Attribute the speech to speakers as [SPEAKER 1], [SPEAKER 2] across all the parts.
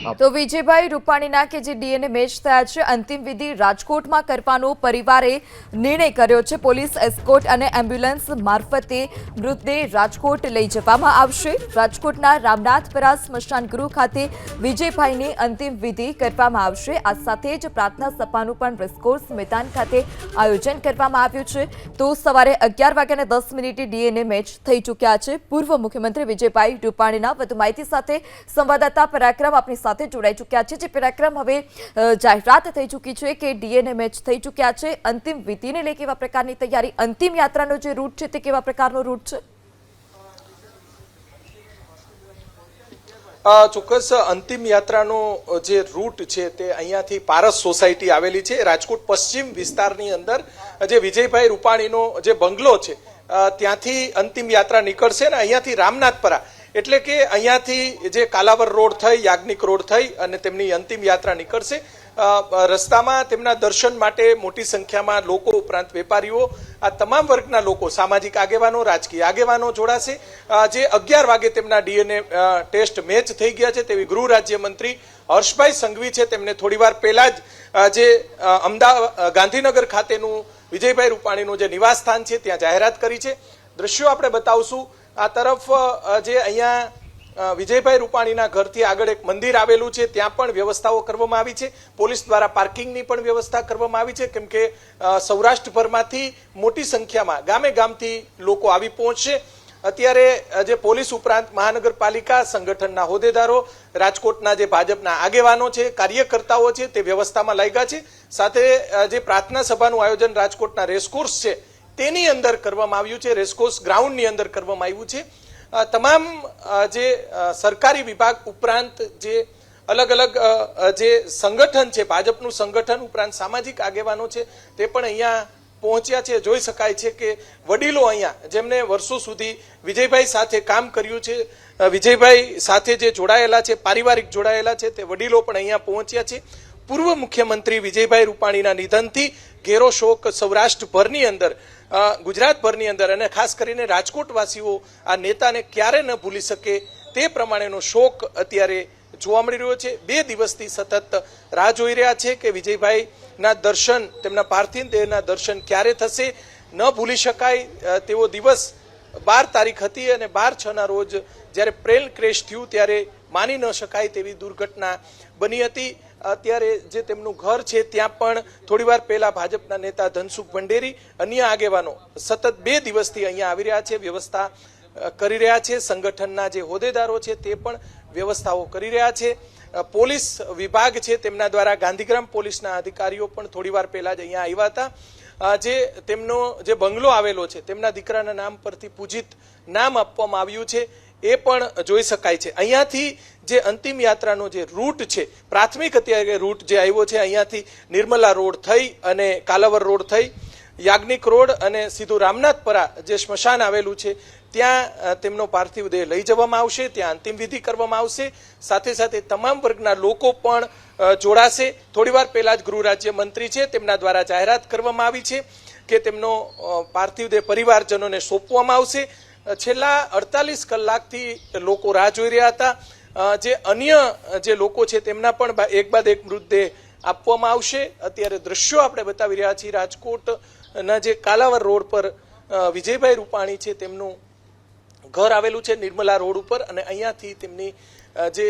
[SPEAKER 1] તો વિજયભાઈ રૂપાણીના કે જે ડીએનએ મેચ થયા છે, અંતિમ વિધિ રાજકોટમાં કરવાનો પરિવારે નિર્ણય કર્યો છે. પોલીસ એસ્કોટ અને એમ્બ્યુલન્સ મારફતે મૃતદેહ રાજકોટ લઈ જવામાં આવશે. રાજકોટના રામનાથપરા સ્મશાન ગૃહ ખાતે વિજયભાઈની અંતિમ વિધિ કરવામાં આવશે. આ સાથે જ પ્રાર્થના સભાનું પણ રેસકોર્સ મેદાન ખાતે આયોજન કરવામાં આવ્યું છે. તો સવારે અગિયાર વાગ્યાને દસ મિનિટે ડીએનએ મેચ થઈ ચૂક્યા છે. પૂર્વ મુખ્યમંત્રી વિજયભાઈ રૂપાણીના વધુ માહિતી સાથે સંવાદદાતા પરાક્રમ આપણી સાથે જોડાઈ ચૂક્યા છે, જે પરાક્રમ હવે જાહેરાત થઈ ચૂકી છે કે ડીએનએ મેચ થઈ ચૂક્યા છે. અંતિમ વિધિને લઈ કેવા પ્રકારની તૈયારી? અંતિમ યાત્રાનો જે રૂટ છે તે કેવા પ્રકારનો રૂટ છે?
[SPEAKER 2] ચોક્કસ અંતિમ યાત્રાનો જે રૂટ છે તે અહીંયાથી પારસ સોસાયટી આવેલી છે. રાજકોટ પશ્ચિમ વિસ્તારની અંદર જે વિજયભાઈ રૂપાણીનો જે બંગલો છે ત્યાંથી અંતિમ યાત્રા નીકળશે ને અહીંયાથી રામનાથપરા. એટલે કે અહીંયાથી જે કાલાવર રોડ થઈ, યાજ્ઞિક રોડ થઈ અને તેમની અંતિમ યાત્રા નીકળશે. રસ્તામાં તેમના દર્શન માટે મોટી સંખ્યામાં લોકો ઉપરાંત વેપારીઓ, આ તમામ વર્ગના લોકો, સામાજિક આગેવાનો, રાજકીય આગેવાનો જોડાશે. જે અગિયાર વાગે તેમના ડીએનએ ટેસ્ટ મેચ થઈ ગયા છે તેવી ગૃહ રાજ્યમંત્રી હર્ષભાઈ સંઘવી છે. તેમને થોડીવાર પહેલા જ જે અમદાવાદ ગાંધીનગર ખાતેનું વિજયભાઈ રૂપાણીનું જે નિવાસસ્થાન છે, ત્યાં જાહેરાત કરી છે. દ્રશ્યો આપણે બતાવશું. આ તરફ જે અહીંયા વિજયભાઈ રૂપાણીના ઘરથી આગળ એક મંદિર આવેલું છે, ત્યાં પણ વ્યવસ્થાઓ કરવામાં આવી છે. પોલીસ દ્વારા પાર્કિંગની પણ વ્યવસ્થા કરવામાં આવી છે, કેમ કે સૌરાષ્ટ્રભરમાંથી મોટી સંખ્યામાં ગામે ગામથી લોકો આવી પહોંચશે. અત્યારે જે પોલીસ ઉપરાંત મહાનગરપાલિકા, સંગઠનના હોદ્દેદારો, રાજકોટના જે ભાજપના આગેવાનો છે, કાર્યકર્તાઓ છે, તે વ્યવસ્થામાં લાગ્યા છે. સાથે જે પ્રાર્થના સભાનું આયોજન રાજકોટના રેસકોર્સ છે તેની અંદર કરવામાં આવ્યું છે રેસકોર્સ ગ્રાઉન્ડની અંદર કરવામાં આવ્યું છે. તમામ જે સરકારી વિભાગ ઉપરાંત જે અલગ અલગ જે સંગઠન છે, ભાજપનું સંગઠન ઉપરાંત સામાજિક આગેવાનો છે, તે પણ અહીંયા પહોંચ્યા છે. જોઈ શકાય છે કે વડીલો અહીંયા, જેમને વર્ષો સુધી વિજયભાઈ સાથે કામ કર્યું છે વિજયભાઈ સાથે જે જોડાયેલા છે, પારિવારિક જોડાયેલા છે, તે વડીલો પણ અહીંયા પહોંચ્યા છે. પૂર્વ મુખ્યમંત્રી વિજયભાઈ રૂપાણીના નિધનથી ઘેરો શોક સૌરાષ્ટ્રભરની અંદર ગુજરાતભરની અંદર અને ખાસ કરીને રાજકોટવાસીઓ આ નેતાને ક્યારે ન ભૂલી શકે તે પ્રમાણેનો શોક અત્યારે જોવા મળી રહ્યો છે. બે દિવસથી સતત રાહ જોઈ રહ્યા છે કે વિજયભાઈના દર્શન, તેમના પાર્થિવ દેહના દર્શન ક્યારે થશે, ન ભૂલી શકાય. તેવો દિવસ બાર તારીખ હતી અને બાર છના રોજ જ્યારે પ્લેન ક્રેશ થયું ત્યારે માની ન શકાય તેવી દુર્ઘટના બની હતી. અત્યારે જે તેમનું ઘર છે, ત્યાં પણ થોડીવાર પહેલા ભાજપના નેતા ધનસુખ ભંડેરી અન્ય આગેવાનો સતત બે દિવસથી અહીંયા આવી રહ્યા છે, વ્યવસ્થા કરી રહ્યા છે. સંગઠનના જે હોદ્દેદારો છે, તે પણ વ્યવસ્થાઓ કરી રહ્યા છે. પોલીસ વિભાગ છે, તેમના દ્વારા ગાંધીગ્રામ પોલીસના અધિકારીઓ પણ થોડીવાર પહેલા જ અહીંયા આવ્યા હતા. જે તેમનો, જે બંગલો આવેલો છે, તેમના દીકરાના નામ પરથી પૂજિત નામ આપવામાં આવ્યું છે. એ પણ જોઈ શકાય છે. અહીંયાથી જે અંતિમ યાત્રાનો જે રૂટ છે, પ્રાથમિક અત્યારે રૂટ જે આવ્યો છે, અહીંયાથી નિર્મલા રોડ થઈ અને કાલાવર રોડ થઈ, યાજ્ઞિક રોડ અને સીધું રામનાથપરા જે સ્મશાન આવેલું છે, ત્યાં તેમનો પાર્થિવ દેહ લઈ જવામાં આવશે, ત્યાં અંતિમ વિધિ કરવામાં આવશે. સાથે સાથે તમામ વર્ગના લોકો પણ જોડાશે. થોડીવાર પહેલા જ ગૃહ રાજ્ય મંત્રી છે, તેમના દ્વારા જાહેરાત કરવામાં આવી છે કે તેમનો પાર્થિવ દેહ પરિવારજનોને સોંપવામાં આવશે. છેલ્લા અડતાલીસ કલાકથી લોકો રાહ જોઈ રહ્યા હતા. જે અન્ય જે લોકો છે તેમના પણ એક બાદ એક મૃતદેહ આપવામાં આવશે. અત્યારે દ્રશ્યો આપણે બતાવી રહ્યા છીએ. રાજકોટના જે કાલાવર રોડ પર વિજયભાઈ રૂપાણી છે તેમનું ઘર આવેલું છે નિર્મલા રોડ ઉપર અને અહીંયાથી તેમની જે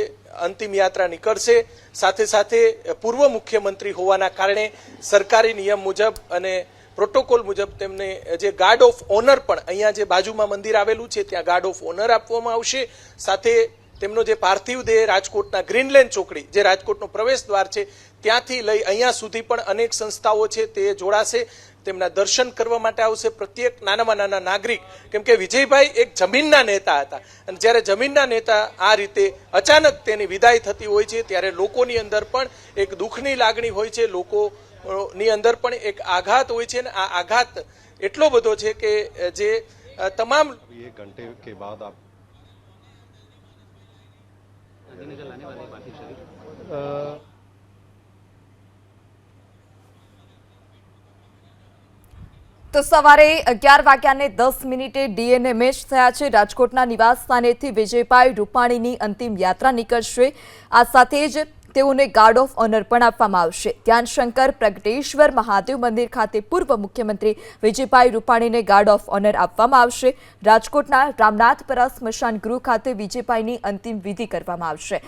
[SPEAKER 2] અંતિમ યાત્રા નીકળશે. સાથે સાથે પૂર્વ મુખ્યમંત્રી હોવાના કારણે સરકારી નિયમ મુજબ અને પ્રોટોકોલ મુજબ તેમને જે ગાર્ડ ઓફ ઓનર પણ અહીંયા જે બાજુમાં મંદિર આવેલું છે, ત્યાં ગાર્ડ ઓફ ઓનર આપવામાં આવશે. સાથે તેમનો જે પાર્થિવ દેહ રાજકોટના ગ્રીનલેન્ડ ચોકડી, જે રાજકોટનો પ્રવેશ દ્વાર છે, ત્યાંથી લઈ અહીંયા સુધી પણ અનેક સંસ્થાઓ છે તે જોડાશે. તેમના દર્શન કરવા માટે આવશે. પ્રત્યેક નાનામાં નાના નાગરિક, કેમ કે વિજયભાઈ એક જમીનના નેતા હતા. અને જ્યારે જમીનના નેતા આ રીતે અચાનક તેની વિદાય થતી હોય છે, ત્યારે લોકોની અંદર પણ એક દુઃખની લાગણી હોય છે. લોકો ની અંદર પણ એક આઘાત હોય છે અને આ આઘાત એટલો બધો છે કે જે તમામ
[SPEAKER 3] ઘંટે કે બાદ આપ
[SPEAKER 1] તો સવારે અગિયાર વાગ્યાને દસ મિનિટે ડીએનએ મેચ થયા છે. રાજકોટના નિવાસ સ્થાનેથી વિજયભાઈ રૂપાણીની અંતિમ યાત્રા નીકળશે. આ સાથે જ તેઓને ગાર્ડ ઓફ ઓનર પણ આપવામાં આવશે. ધ્યાનશંકર પ્રગટેશ્વર, મહાદેવ મંદિર ખાતે પૂર્વ મુખ્યમંત્રી વિજયભાઈ રૂપાણીને ગાર્ડ ઓફ ઓનર આપવામાં આવશે. રાજકોટના રામનાથપરા સ્મશાન ગૃહ ખાતે વિજયભાઈની અંતિમ વિધિ કરવામાં આવશે.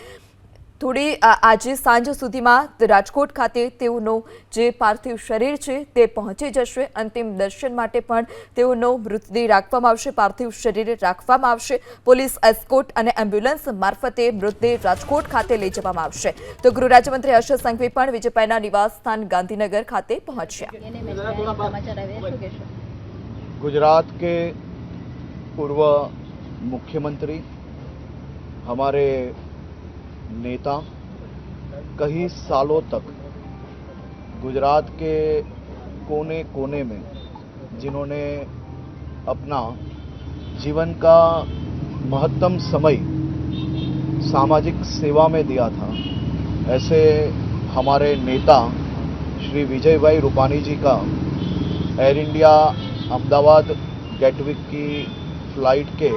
[SPEAKER 1] થોડી આ- આજે સાંજ સુધીમાં તે રાજકોટ ખાતે તેઓનું જે પાર્થિવ શરીર છે તે પહોંચી જશે અંતિમ દર્શન માટે પણ તેઓનો મૃતદેહ રાખવામાં આવશે પાર્થિવ શરીર રાખવામાં આવશે પોલીસ એસ્કોટ અને એમ્બ્યુલન્સ મારફતે મૃતદેહ રાજકોટ ખાતે લઈ જવામાં આવશે તો ગૃહ રાજ્યમંત્રી હર્ષ સંઘવી પણ વિજયભાઈના નિવાસ સ્થાન ગાંધીનગર ખાતે પહોંચ્યા
[SPEAKER 4] એને મેં સમાચાર આવ્યા શું કહેશો
[SPEAKER 5] गुजरात के पूर्व मुख्यमंत्री हमारे नेता कई सालों तक गुजरात के कोने कोने में जिन्होंने अपना जीवन का महत्तम समय सामाजिक सेवा में दिया था, ऐसे हमारे नेता श्री विजय भाई रूपानी जी का एयर इंडिया अहमदाबाद गेटविक की फ़्लाइट के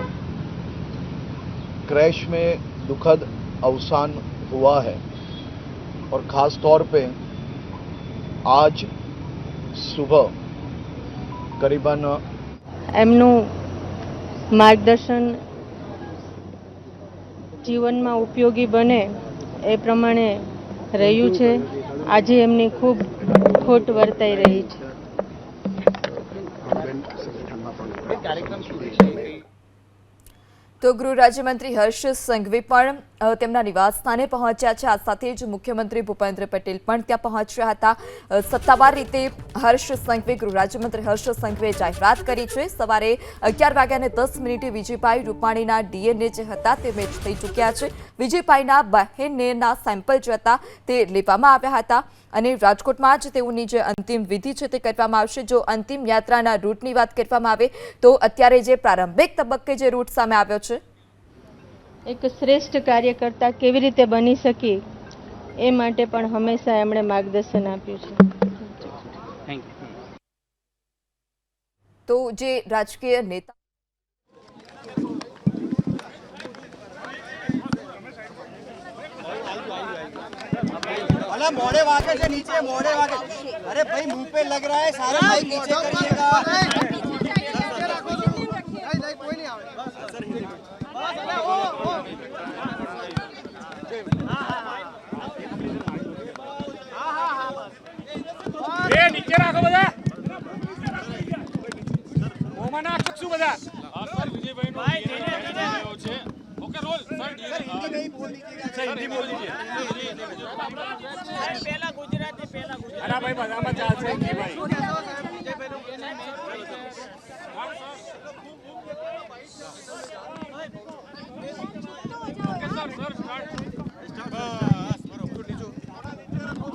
[SPEAKER 5] क्रैश में दुखद अवसान हुआ है और ख़ास तौर पे आज सुबह करीबन
[SPEAKER 6] એમનું માર્ગદર્શન જીવનમાં ઉપયોગી બને એ પ્રમાણે રહ્યું છે આજે એમની ખૂબ ખોટ વર્તાઈ રહી છે
[SPEAKER 1] તો ગૃહ રાજ્યમંત્રી હર્ષ સંઘવી પણ અ, તેમના નિવાસ સ્થાને પહોંચ્યા છે. આ સાથે જ મુખ્યમંત્રી ભૂપેન્દ્ર પટેલ પણ ત્યાં પહોંચ્યા હતા. સત્તાવાર રીતે હર્ષ સંઘવી, ગૃહ રાજ્યમંત્રી હર્ષ સંઘવીએ જાહેરાત કરી છે. સવારે અગિયાર વાગ્યાને દસ મિનિટે વિજયભાઈ રૂપાણીના ડીએનએ જે હતા તે મેચ થઈ ચૂક્યા છે. વિજયભાઈના બહેનના સેમ્પલ જે હતા તે લેવામાં આવ્યા હતા અને રાજકોટમાં જ તેઓની જે અંતિમ વિધિ છે તે કરવામાં આવશે. જો અંતિમ યાત્રાના રૂટની વાત કરવામાં આવે તો અત્યારે જે પ્રારંભિક તબક્કે જે રૂટ સામે આવ્યો છે
[SPEAKER 6] એક શ્રેષ્ઠ કાર્યકર્તા કેવી રીતે બની શકી એ માટે પણ હંમેશા એમણે માર્ગદર્શન આપ્યું છે
[SPEAKER 1] તો જે રાજકીય નેતા
[SPEAKER 7] अरे मोड़े वाके से नीचे मोड़े वाके अरे भाई मुंह पे लग रहा है सारा भाई नीचे करिएगा
[SPEAKER 8] નીચે રાખો બધા. મોમાં નાખશું બધા. ઓકે રોલ સર હિન્દી બોલ દીજીએ અરે ભાઈ, બધામાં ચાલશે હિન્દી ભાઈ ઓકે સર સર સ્ટાર્ટ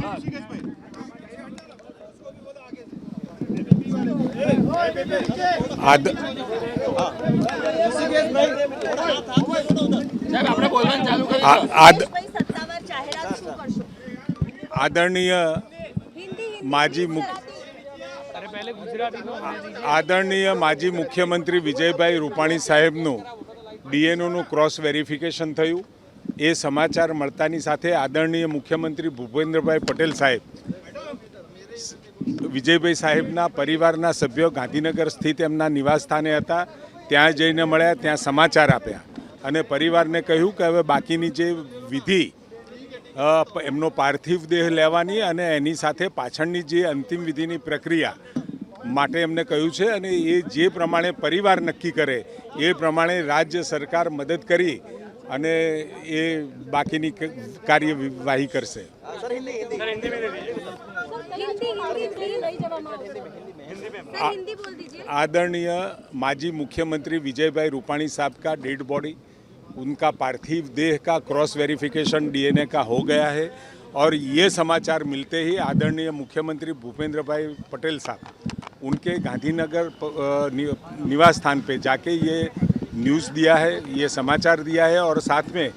[SPEAKER 8] આદ આદ આદરણીય માજી મુખ્ય આદરણીય માજી મુખ્યમંત્રી વિજયભાઈ રૂપાણી સાહેબનું ડીએનઓનું ક્રોસ વેરિફિકેશન થયું. એ સમાચાર મળતાની સાથે આદરણીય મુખ્યમંત્રી ભૂપેન્દ્રભાઈ પટેલ સાહેબ વિજયભાઈ સાહેબના પરિવારના સભ્યો ગાંધીનગર સ્થિત એમના નિવાસ સ્થાને હતા. ત્યાં જઈને મળ્યા, ત્યાં સમાચાર આપ્યા. અને પરિવારને કહ્યું કે હવે બાકીની જે વિધિ એમનો પાર્થિવ દેહ લેવાની અને એની સાથે પાછળની જે અંતિમ વિધિની પ્રક્રિયા માટે એમને કહ્યું છે અને એ જે પ્રમાણે પરિવાર નક્કી કરે, એ પ્રમાણે રાજ્ય સરકાર મદદ કરી અને એ બાકીની કાર્યવાહી કરશે. आदरणीय माजी मुख्यमंत्री विजय भाई रूपाणी साहब का डेड बॉडी उनका पार्थिव देह का क्रॉस वेरिफिकेशन डीएनए का हो गया है। और ये समाचार मिलते ही आदरणीय मुख्यमंत्री भूपेंद्र भाई पटेल साहब उनके गांधीनगर निवास स्थान पे जाके ये न्यूज़ दिया है ये समाचार दिया है। और साथ में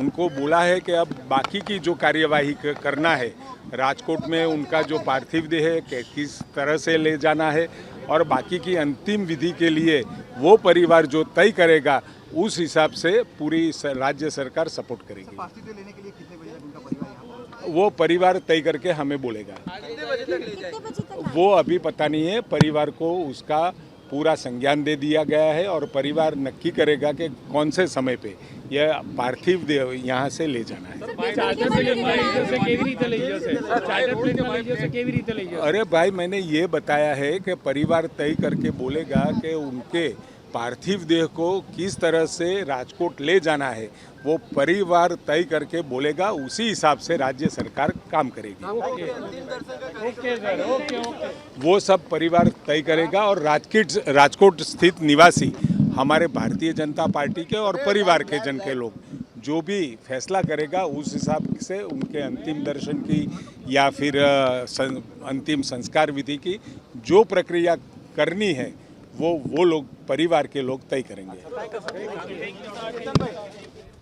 [SPEAKER 8] उनको बोला है कि अब बाकी की जो कार्यवाही करना है राजकोट में उनका जो पार्थिव देह है किस तरह से ले जाना है और बाकी की अंतिम विधि के लिए वो परिवार जो तय करेगा उस हिसाब से पूरी राज्य सरकार सपोर्ट करेगी।
[SPEAKER 7] पार्थिव लेने के लिए कितने बजे तक उनका परिवार यहाँ
[SPEAKER 8] वो परिवार तय करके हमें बोलेगा। वो अभी पता नहीं है परिवार को उसका पूरा संज्ञान दे दिया गया है और परिवार नक्की करेगा कि कौन से समय पे यह पार्थिव देव यहाँ से ले जाना है। अरे भाई मैंने ये बताया है कि परिवार तय करके बोलेगा कि उनके पार्थिव देह को किस तरह से राजकोट ले जाना है वो परिवार तय करके बोलेगा उसी हिसाब से राज्य सरकार काम करेगी। वो सब परिवार तय करेगा और राजकीट राजकोट स्थित निवासी हमारे भारतीय जनता पार्टी के और परिवार के जन के लोग जो भी फैसला करेगा उस हिसाब से उनके अंतिम दर्शन की या फिर सं, अंतिम संस्कार विधि की जो प्रक्रिया करनी है वो वो लोग परिवार के लोग तय करेंगे